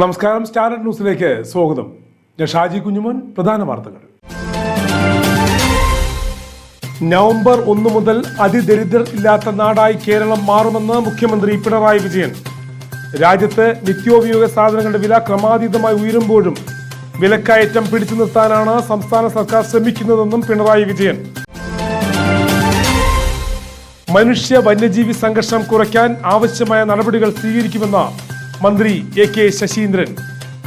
നമസ്കാരം. സ്റ്റാർഡ് ന്യൂസിലേക്ക് സ്വാഗതം. ഞാൻ ഷാജി കുഞ്ഞുമോൻ പ്രധാന വാർത്തകൾ. നവംബർ ഒന്ന് മുതൽ അതിദരിദ്രർ ഇല്ലാത്ത നാടായി കേരളം മാറുമെന്ന് മുഖ്യമന്ത്രി പിണറായി വിജയൻ. രാജ്യത്ത് നിത്യോപയോഗ സാധനങ്ങളുടെ വില ക്രമാതീതമായി ഉയരുമ്പോഴും വിലക്കയറ്റം പിടിച്ചു നിർത്താനാണ് സംസ്ഥാന സർക്കാർ ശ്രമിക്കുന്നതെന്നും പിണറായി വിജയൻ. മനുഷ്യ വന്യജീവി സംഘർഷം കുറയ്ക്കാൻ ആവശ്യമായ നടപടികൾ സ്വീകരിക്കുമെന്ന് മന്ത്രി എ കെ ശശീന്ദ്രൻ.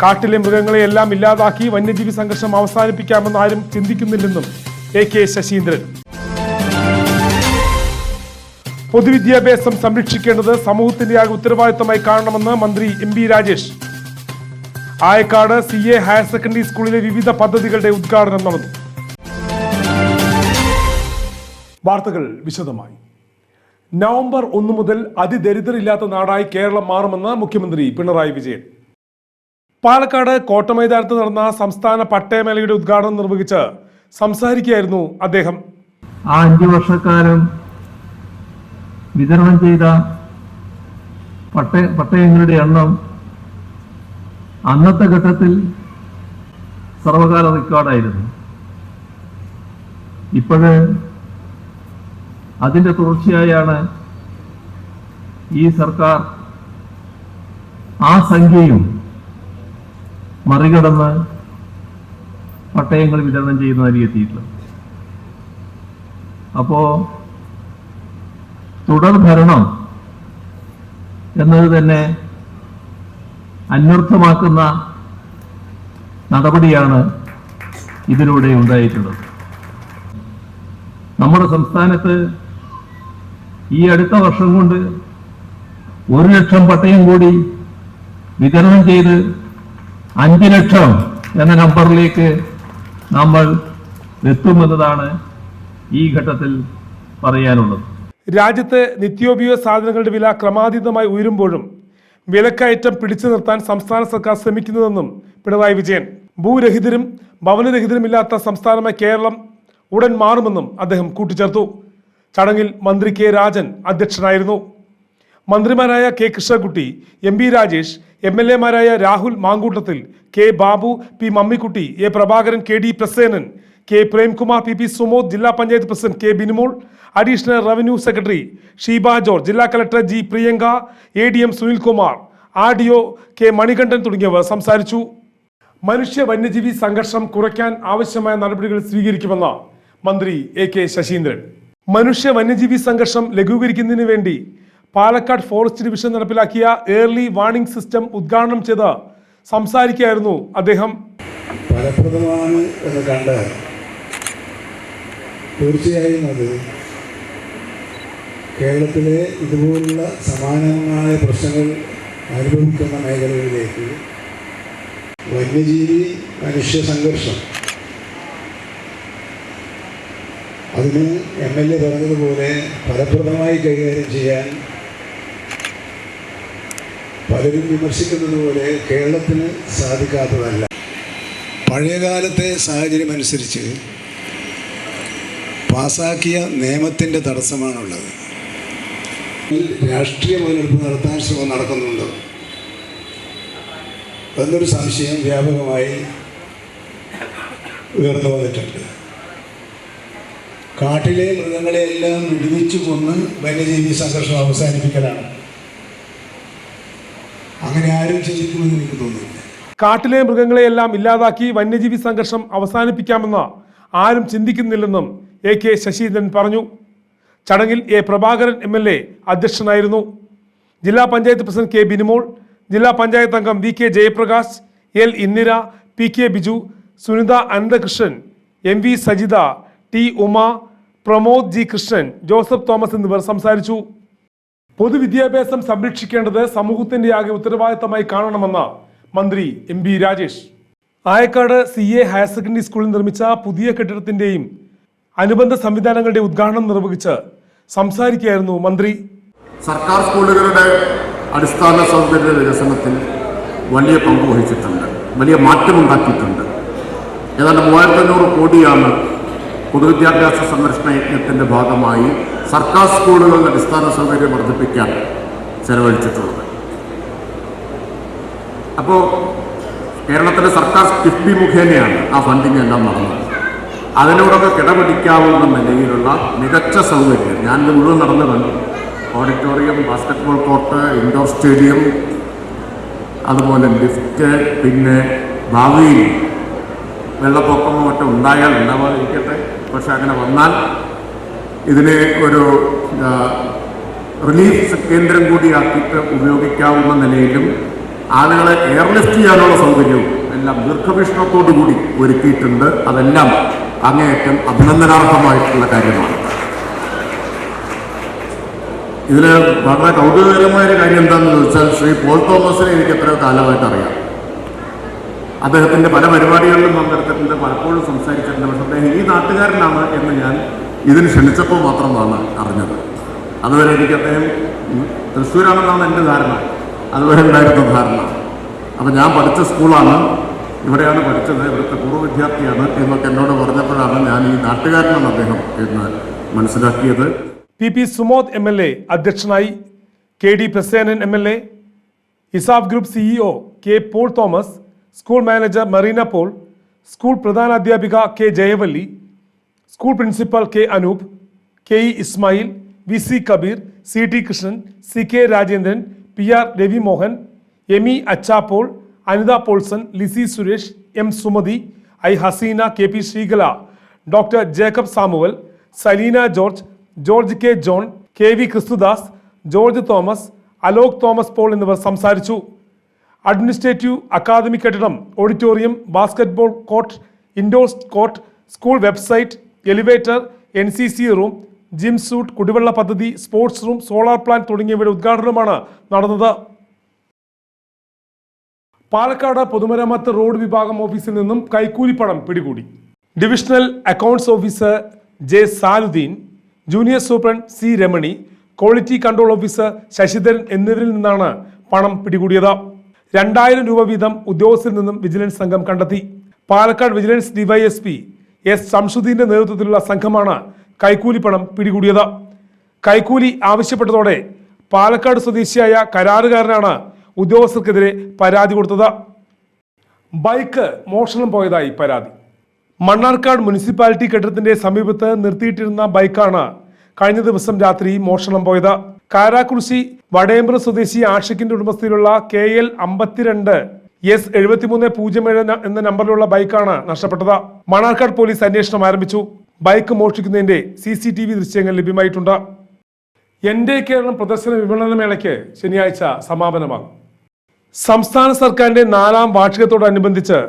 കാട്ടിലെ മൃഗങ്ങളെയെല്ലാം ഇല്ലാതാക്കി വന്യജീവി സംഘർഷം അവസാനിപ്പിക്കാമെന്ന് ആരും ചിന്തിക്കുന്നില്ലെന്നും എ കെ ശശീന്ദ്രൻ. പൊതുവിദ്യാഭ്യാസം സംരക്ഷിക്കേണ്ടത് സമൂഹത്തിന്റെ ആകെ ഉത്തരവാദിത്തമായി കാണണമെന്ന് മന്ത്രി M B Rajesh. Ayakkad C A higher secondary സ്കൂളിലെ വിവിധ പദ്ധതികളുടെ ഉദ്ഘാടനം നടന്നു. വാർത്തകൾ വിശദമായി. നവംബർ ഒന്ന് മുതൽ അതിദരിദ്രരില്ലാത്ത നാടായി കേരളം മാറുമെന്ന് മുഖ്യമന്ത്രി പിണറായി വിജയൻ. പാലക്കാട് കോട്ടമൈതാനത്ത് നടന്ന സംസ്ഥാന പട്ടയമേളയുടെ ഉദ്ഘാടനം നിർവഹിച്ച് സംസാരിക്കുകയായിരുന്നു അദ്ദേഹം. ആ അഞ്ചു വർഷക്കാലം വിതരണം ചെയ്ത പട്ട പട്ടയങ്ങളുടെ എണ്ണം അന്നത്തെ ഘട്ടത്തിൽ സർവകാല റെക്കോർഡായിരുന്നു. ഇപ്പോഴ് അതിന്റെ തുടർച്ചയായാണ് ഈ സർക്കാർ ആ സംഖ്യയും മറികടന്ന് പട്ടയങ്ങൾ വിതരണം ചെയ്യുന്ന നൽകിയെത്തിയിട്ടുള്ളത് അപ്പോ തുടർ ഭരണം എന്നത് തന്നെ അന്വർത്ഥമാക്കുന്ന നടപടിയാണ് ഇതിലൂടെ ഉണ്ടായിട്ടുള്ളത്. നമ്മുടെ സംസ്ഥാനത്ത് ഈ അടുത്ത വർഷം കൊണ്ട് ഒരു ലക്ഷം പട്ടയം കൂടി വിതരണം ചെയ്ത് അഞ്ച് ലക്ഷം എന്ന നമ്പറിലേക്ക് നമ്മൾ എത്തുമെന്നതാണ് ഈ ഘട്ടത്തിൽ പറയാനുള്ളത്. രാജ്യത്ത് നിത്യോപയോഗ സാധനങ്ങളുടെ വില ക്രമാതീതമായി ഉയരുമ്പോഴും വിലക്കയറ്റം പിടിച്ചു നിർത്താൻ സംസ്ഥാന സർക്കാർ ശ്രമിക്കുന്നതെന്നും പിണറായി വിജയൻ ഭൂരഹിതരും ഭവനരഹിതരുമില്ലാത്ത സംസ്ഥാനമായ കേരളം ഉടൻ മാറുമെന്നും അദ്ദേഹം കൂട്ടിച്ചേർത്തു. ചടങ്ങിൽ മന്ത്രി കെ രാജൻ അധ്യക്ഷനായിരുന്നു. മന്ത്രിമാരായ K Krishnankutty M P Rajesh M L എമാരായ Rahul Mamkootathil K Babu P Mammikutty A Prabhakaran K D Prasenan K Premkumar P P Sumod ജില്ലാ panchayat president K Binimol additional revenue secretary Sheeba George ജില്ലാ collector G Priyanka A D M Sunilkumar R D O K Manikandan തുടങ്ങിയവർ സംസാരിച്ചു. മനുഷ്യ വന്യജീവി സംഘർഷം കുറയ്ക്കാൻ ആവശ്യമായ നടപടികൾ സ്വീകരിക്കുമെന്ന് മന്ത്രി എ കെ ശശീന്ദ്രൻ. മനുഷ്യ വന്യജീവി സംഘർഷം ലഘൂകരിക്കുന്നതിന് വേണ്ടി പാലക്കാട് ഫോറസ്റ്റ് ഡിവിഷൻ നടപ്പിലാക്കിയ ഏർലി വാർണിംഗ് സിസ്റ്റം ഉദ്ഘാടനം ചെയ്ത് സംസാരിക്കുകയായിരുന്നു അദ്ദേഹം. ഫലപ്രദമാണ് എന്ന് കണ്ട് തീർച്ചയായും അത് കേരളത്തിലെ ഇതുപോലുള്ള സമാനമായ പ്രശ്നങ്ങൾ അനുഭവിക്കുന്ന മേഖലകളിലേക്ക് വന്യജീവി മനുഷ്യ സംഘർഷം അതിന് എം എൽ എ പറഞ്ഞതുപോലെ ഫലപ്രദമായി കൈകാര്യം ചെയ്യാൻ പലരും വിമർശിക്കുന്നത് പോലെ കേരളത്തിന് സാധിക്കാത്തതല്ല. പഴയകാലത്തെ സാഹചര്യമനുസരിച്ച് പാസാക്കിയ നിയമത്തിന്റെ തടസ്സമാണുള്ളത്. രാഷ്ട്രീയ മുതലെടുപ്പ് നടത്താൻ ശ്രമം നടക്കുന്നുണ്ട്. എന്നൊരു സംശയം വ്യാപകമായി ഉയർന്നു വന്നിട്ടുണ്ട്. കാട്ടിലെ മൃഗങ്ങളെയെല്ലാം വിടുവിച്ചു കൊന്ന് വന്യജീവി സംഘർഷം അവസാനിപ്പിക്കലാണ്. അങ്ങനെ ആരും ചിന്തിക്കുമെന്ന് എനിക്ക് തോന്നുന്നില്ല കാട്ടിലെ മൃഗങ്ങളെയെല്ലാം ഇല്ലാതാക്കി വന്യജീവി സംഘർഷം അവസാനിപ്പിക്കാമെന്ന് ആരും ചിന്തിക്കുന്നില്ലെന്നും എ കെ ശശീന്ദ്രൻ പറഞ്ഞു. ചടങ്ങിൽ A Prabhakaran M L A അധ്യക്ഷനായിരുന്നു. ജില്ലാ പഞ്ചായത്ത് പ്രസിഡന്റ് കെ ബിനിമോൾ ജില്ലാ പഞ്ചായത്ത് അംഗം V K Jayaprakash L Indira P K Biju Sunitha Ananthakrishnan M V Sajitha T Uma Pramod G Krishnan Joseph Thomas എന്നിവർ സംസാരിച്ചു. പൊതുവിദ്യാഭ്യാസം സംരക്ഷിക്കേണ്ടത് സമൂഹത്തിന്റെ ആകെ ഉത്തരവാദിത്തമായി കാണണമെന്ന് മന്ത്രി M B Rajesh. Ayakkad C A higher secondary സ്കൂളിൽ നിർമ്മിച്ച പുതിയ കെട്ടിടത്തിന്റെയും അനുബന്ധ സംവിധാനങ്ങളുടെ ഉദ്ഘാടനം നിർവഹിച്ച് സംസാരിക്കുകയായിരുന്നു മന്ത്രി. സർക്കാർ സ്കൂളുകളുടെ അടിസ്ഥാന സൗകര്യ വികസനത്തിൽ വലിയ പങ്ക് വഹിച്ചിട്ടുണ്ട്. വലിയ മാറ്റമുണ്ടാക്കിയിട്ടുണ്ട്. ഏതാണ്ട് മൂവായിരത്തി അഞ്ഞൂറ് കോടിയാണ് പൊതുവിദ്യാഭ്യാസ സംരക്ഷണ യജ്ഞത്തിന്റെ ഭാഗമായി സർക്കാർ സ്കൂളുകളുടെ അടിസ്ഥാന സൗകര്യം വർദ്ധിപ്പിക്കാൻ ചെലവഴിച്ചിട്ടുള്ളത്. അപ്പോൾ കേരളത്തിലെ സർക്കാർ കിഫ്ബി മുഖേനയാണ് ആ ഫണ്ടിങ് എല്ലാം നടന്നത്. അതിനോടൊക്കെ കിടപിടിക്കാവുന്ന നിലയിലുള്ള മികച്ച സൗകര്യം ഞാനിത് മുഴുവൻ നടന്നു കണ്ടു auditorium basketball court indoor stadium അതുപോലെ ലിഫ്റ്റ് പിന്നെ ഭാവിയിൽ വെള്ളപ്പൊക്കമോ മറ്റോ ഉണ്ടായാൽ ഉണ്ടാവാതിരിക്കട്ടെ. പക്ഷെ അങ്ങനെ വന്നാൽ ഇതിനെ ഒരു റിലീഫ് കേന്ദ്രം കൂടിയാക്കിയിട്ട് ഉപയോഗിക്കാവുന്ന നിലയിലും ആളുകളെ എയർലിഫ്റ്റ് ചെയ്യാനുള്ള സൗകര്യവും എല്ലാം ദീർഘവീക്ഷണത്തോടു കൂടി ഒരുക്കിയിട്ടുണ്ട്. അതെല്ലാം അങ്ങേയറ്റം അഭിനന്ദനാർഹമായിട്ടുള്ള കാര്യമാണ്. ഇതിൽ വളരെ കൗതുകകരമായ കാര്യം എന്താണെന്ന് ചോദിച്ചാൽ ശ്രീ പോൾ തോമസിനെ എനിക്ക് എത്രയോ കാലമായിട്ട് അറിയാം അദ്ദേഹത്തിന്റെ പല പരിപാടികളിലും പങ്കെടുത്തിട്ടുണ്ട് പലപ്പോഴും സംസാരിച്ചിട്ടുണ്ട്. പക്ഷെ അദ്ദേഹം ഈ നാട്ടുകാരനാണ് എന്ന് ഞാൻ ഇതിന് ക്ഷണിച്ചപ്പോൾ മാത്രമാണ് അറിഞ്ഞത്. അതുവരെ എനിക്ക് അദ്ദേഹം തൃശ്ശൂരാണെന്നാണ് എന്റെ ധാരണ. അതുവരെ ഉണ്ടായിരുന്ന ധാരണ. അപ്പം ഞാൻ പഠിച്ച സ്കൂളാണ്. ഇവിടെയാണ് പഠിച്ചത്. ഇവിടുത്തെ പൂർവ വിദ്യാർത്ഥിയാണ് എന്നൊക്കെ എന്നോട് പറഞ്ഞപ്പോഴാണ് ഞാൻ ഈ നാട്ടുകാരനാണ് അദ്ദേഹം എന്ന് മനസ്സിലാക്കിയത്. P P Sumod M L A അധ്യക്ഷനായി K D Prasenan M L A ESAF group CEO K Paul Thomas school manager Marina Paul school പ്രധാനാധ്യാപിക K Jayavalli school principal K Anoop K E Ismail V C Kabeer C T Krishnan C K Rajendran P R Ravimohan E Achappol Anitha Paulson Lissy Suresh M Sumathi I Haseena K P Sreekala doctor Jacob Samuel Saleena George George K John K V Kristhudas George Thomas Alok Thomas Paul എന്നിവർ സംസാരിച്ചു. Administrative academic കെട്ടിടം auditorium basketball court indoor court school website elevator N C C room gym suite കുടിവെള്ള പദ്ധതി sports room solar plant തുടങ്ങിയവയുടെ ഉദ്ഘാടനമാണ് നടന്നത്. പാലക്കാട് പൊതുമരാമത്ത് road വിഭാഗം ഓഫീസിൽ നിന്നും കൈക്കൂലിപ്പണം പിടികൂടി. Divisional accounts officer J Saluddeen junior superintendent C Ramani quality control officer Sasidharan എന്നിവരിൽ നിന്നാണ് പണം പിടികൂടിയത്. രണ്ടായിരം രൂപ വീതം ഉദ്യോഗസ്ഥരിൽ നിന്നും വിജിലൻസ് സംഘം കണ്ടെത്തി. പാലക്കാട് വിജിലൻസ് ഡിവൈഎസ്പി എസ് ശംസുദ്ദീന്റെ നേതൃത്വത്തിലുള്ള സംഘമാണ് കൈക്കൂലിപ്പണം പിടികൂടിയത്. കൈക്കൂലി ആവശ്യപ്പെട്ടതോടെ പാലക്കാട് സ്വദേശിയായ കരാറുകാരനാണ് ഉദ്യോഗസ്ഥർക്കെതിരെ പരാതി കൊടുത്തത്. ബൈക്ക് മോഷണം പോയതായി പരാതി. മണ്ണാർക്കാട് മുനിസിപ്പാലിറ്റി കെട്ടിടത്തിന്റെ സമീപത്ത് നിർത്തിയിട്ടിരുന്ന ബൈക്കാണ് കഴിഞ്ഞ ദിവസം രാത്രി മോഷണം പോയത്. കാരാക്കുറിശി വടയമ്പ്ര സ്വദേശി ആഷിഖിന്റെ ഉടമസ്ഥയിലുള്ള കെ എൽ അമ്പത്തിരണ്ട് എസ് എഴുപത്തിമൂന്ന് പൂജ്യം ഏഴ് എന്ന നമ്പറിലുള്ള ബൈക്കാണ് നഷ്ടപ്പെട്ടത്. മണാർക്കാട് പോലീസ് അന്വേഷണം ആരംഭിച്ചു. ബൈക്ക് മോഷ്ടിക്കുന്നതിന്റെ സി സി ടി വി ദൃശ്യങ്ങൾ ലഭ്യമായിട്ടുണ്ട്. എന്റെ കേരളം പ്രദർശന വിപണന മേളയ്ക്ക് ശനിയാഴ്ച സമാപനമാകും. സംസ്ഥാന സർക്കാരിന്റെ നാലാം വാർഷികത്തോടനുബന്ധിച്ച്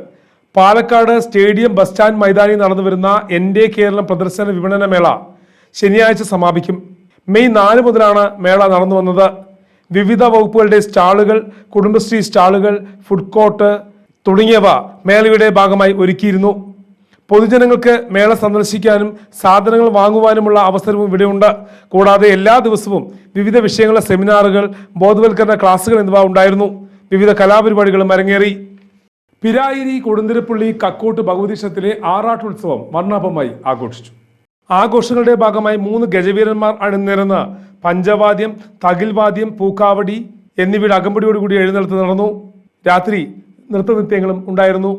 പാലക്കാട് സ്റ്റേഡിയം ബസ് സ്റ്റാൻഡ് മൈതാനിയിൽ നടന്നു വരുന്ന എന്റെ കേരളം പ്രദർശന വിപണന മേള ശനിയാഴ്ച സമാപിക്കും. മെയ് നാല് മുതലാണ് മേള നടന്നു വന്നത്. വിവിധ വകുപ്പുകളുടെ സ്റ്റാളുകൾ കുടുംബശ്രീ സ്റ്റാളുകൾ ഫുഡ് കോർട്ട് തുടങ്ങിയവ മേളയുടെ ഭാഗമായി ഒരുക്കിയിരുന്നു. പൊതുജനങ്ങൾക്ക് മേള സന്ദർശിക്കാനും സാധനങ്ങൾ വാങ്ങുവാനുമുള്ള അവസരവും ഇവിടെയുണ്ട്. കൂടാതെ എല്ലാ ദിവസവും വിവിധ വിഷയങ്ങളുടെ സെമിനാറുകൾ ബോധവൽക്കരണ ക്ലാസുകൾ എന്നിവ ഉണ്ടായിരുന്നു. വിവിധ കലാപരിപാടികളും അരങ്ങേറി. പിരായിരി കൊടുന്തിരപ്പള്ളി കക്കോട്ട് ഭഗവതി ക്ഷേത്രത്തിലെ ആറാട്ടുത്സവം വർണാഭമായി ആഘോഷിച്ചു. ആഘോഷങ്ങളുടെ ഭാഗമായി മൂന്ന് ഗജവീരന്മാർ അണിനിരന്ന് പഞ്ചവാദ്യം തകിൽവാദ്യം പൂക്കാവടി എന്നിവയുടെ അകമ്പടിയോടുകൂടി എഴുന്നേൽത്ത് നടന്നു. രാത്രി നൃത്തനൃത്യങ്ങളും ഉണ്ടായിരുന്നു.